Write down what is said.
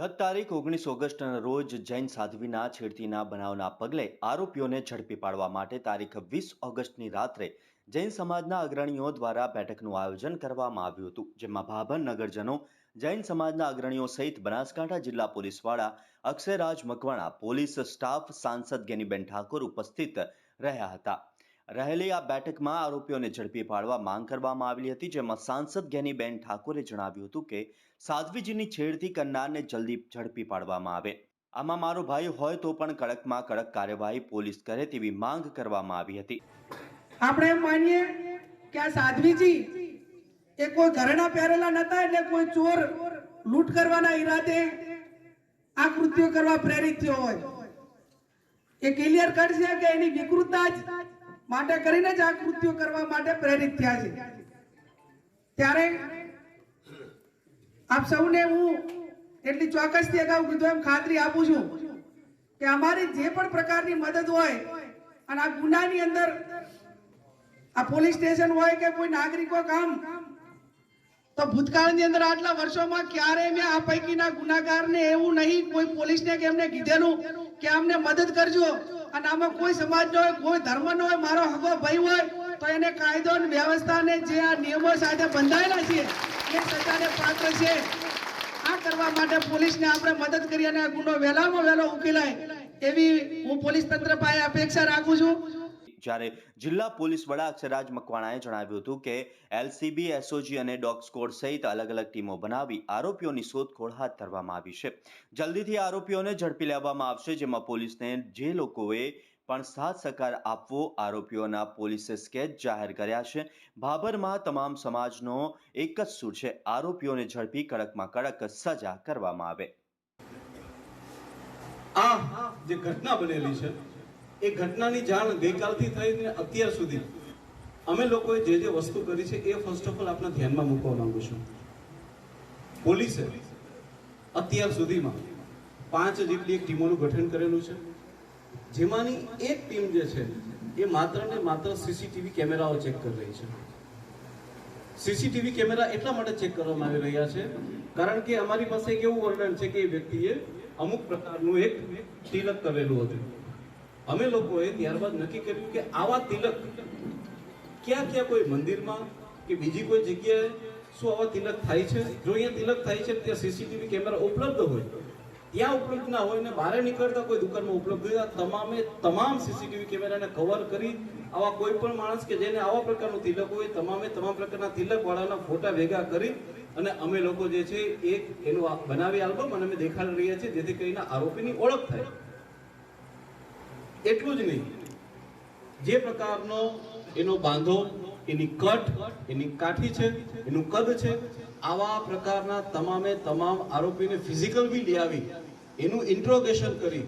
ગત તારીખ ઓગણીસ ઓગસ્ટના રોજ જૈન સાધ્વીના છેડતીના બનાવના પગલે આરોપીઓને ઝડપી પાડવા માટે તારીખ વીસ ઓગસ્ટની રાત્રે જૈન સમાજના અગ્રણીઓ દ્વારા બેઠકનું આયોજન કરવામાં આવ્યું હતું, જેમાં ભાભર નગરજનો, જૈન સમાજના અગ્રણીઓ સહિત બનાસકાંઠા જિલ્લા પોલીસવાળા અક્ષયરાજ મકવાણા, પોલીસ સ્ટાફ સાંસદ ગેનીબેન ઠાકોર ઉપસ્થિત રહ્યા હતા. રહેલી આ બેઠકમાં આરોપીઓને ઝડપી પાડવા માંગ કરવામાં આવેલી હતી, જેમાં સાંસદ જ્ઞાનીબેન ઠાકોરે જણાવ્યું હતું કે સાધ્વીજીની છેડતી કરનારને જલ્દી ઝડપી પાડવામાં આવે. આમાં મારો ભાઈ હોય તો પણ કડકમાં કડક કાર્યવાહી પોલીસ કરે તેવી માંગ કરવામાં આવી હતી. આપણે એમ માનીએ કે આ સાધ્વીજી એ કોઈ ઘરેણા પહેરેલા નતા એટલે કોઈ ચોર લૂંટ કરવાના ઈરાદે આ કૃત્યો કરવા પ્રેરિત થયો હોય. એ ક્લિયર કરશે કે એની વિકૃતતા જ માટે કરીને જ આ કૃત્યો કરવા માટે પ્રેરિત થયા છે. ત્યારે આપ સૌને હું એટલી ચોક્કસથી અગાઉ કીધું એમ ખાતરી આપું છું કે અમારી જે પણ પ્રકારની મદદ હોય અને આ ગુનાની અંદર આ પોલીસ સ્ટેશન હોય કે કોઈ નાગરિકો કામ, તો ભૂતકાળની અંદર આટલા વર્ષોમાં ક્યારે મેં આ પૈકીના ગુનાગારને એવું નહીં કોઈ પોલીસને કે એમને કીધેલું કે અમને મદદ કરજો. અને આમાં કોઈ સમાજનો હોય, કોઈ ધર્મનો હોય, મારો હકો ભાઈ હોય, તો એને કાયદો અને વ્યવસ્થાને જે આ નિયમો સાથે બંધાયેલા છે, એ સજાને પાત્ર છે. આ કરવા માટે પોલીસને આપણે મદદ કરી અને આ ગુનો વહેલામાં વહેલો ઉકેલાય. એવી હું પોલીસ તંત્ર પાસે અપેક્ષા રાખું છું. જ્યારે જિલ્લા પોલીસ વડા અક્ષરાજ મકવાણાએ જણાવ્યું હતું કે એલસીબી, એસઓજી અને ડોગ સ્કોડ સહિત અલગ અલગ ટીમો બનાવી આરોપીઓની શોધખોળ હાથ ધરવામાં આવી છે. જલ્દીથી આરોપીઓને ઝડપી લેવામાં આવશે, જેમાં પોલીસને જે લોકોએ પણ સાથ સહકાર આપવો આરોપીઓના પોલીસે સ્કેચ જાહેર કર્યા છે. ભાભરમાં તમામ સમાજનો એક જ સૂર છે. આરોપીઓને ઝડપી, કડકમાં કડક સજા કરવામાં આવે. આ જે ઘટના બનેલી છે એ ઘટનાની જાણ ગઈકાલથી થઈને અત્યાર સુધી અમે લોકોએ જે જે વસ્તુ કરી છે એ ફર્સ્ટ ઓફ ઓલ આપના ધ્યાનમાં મૂકવા માંગુ છું. પોલીસે અત્યાર સુધીમાં પાંચ જેટલી એક ટીમોનું ગઠન કરેલું છે. જેમાંની એક ટીમ જે છે એ માત્ર ને માત્ર સીસીટીવી કેમેરાઓ ચેક કરી રહી છે. સીસીટીવી કેમેરા એટલા માટે ચેક કરવામાં આવી રહ્યા છે કારણ કે અમારી પાસે એક એવું વર્ણન છે કે એ વ્યક્તિએ અમુક પ્રકારનું એક તિલક કરેલું હતું. અમે લોકોએ ત્યારબાદ નક્કી કર્યું કે આવા તિલક ક્યાં ક્યાં કોઈ મંદિરમાં કે બીજી કોઈ જગ્યાએ શું આવા તિલક થાય છે? જો અહીંયા તિલક થાય છે ત્યાં સીસીટીવી કેમેરા ઉપલબ્ધ હોય, ત્યાં ઉપલબ્ધ ના હોય ને બહાર નીકળતા કોઈ દુકાનમાં ઉપલબ્ધ હોય તમામે તમામ સીસીટીવી કેમેરાને કવર કરી આવા કોઈ પણ માણસ કે જેને આવા પ્રકારનું તિલક હોય, તમામે તમામ પ્રકારના તિલક વાળાના ફોટા ભેગા કરી અને અમે લોકો જે છે એક એનું બનાવી આલ્બમ અને અમે દેખાડી રહ્યા છીએ, જેથી કરીને આરોપીની ઓળખ થાય. એટલું જ નહીં. જે પ્રકારનો એનો બાંધો, એની કટ, એની કાઠી છે, એનું કદ છે, આવા પ્રકારના તમામે તમામ આરોપીને ફિઝિકલ બી લઈ આવી, એનું ઇન્ટ્રોગેશન કરી